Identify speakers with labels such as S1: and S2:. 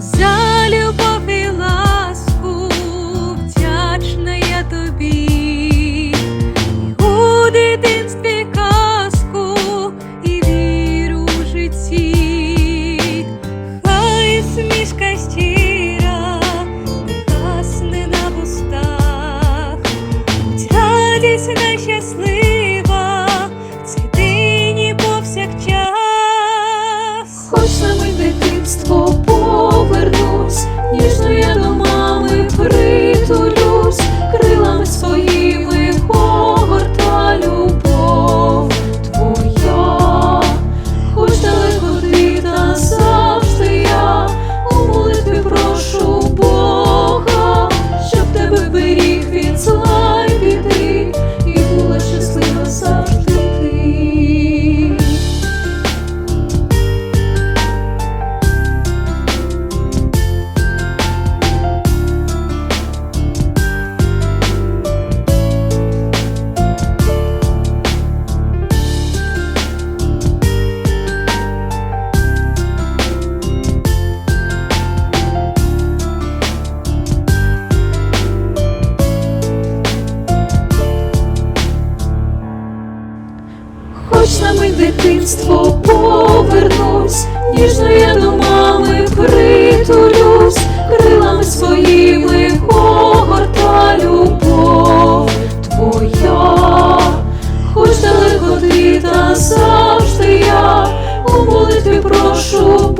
S1: Zone. дитинство повернусь, ніжно я до мами притулюсь, крилами своїми погорта любов твоя, хоч далеко ти та завжди я у молитві прошу.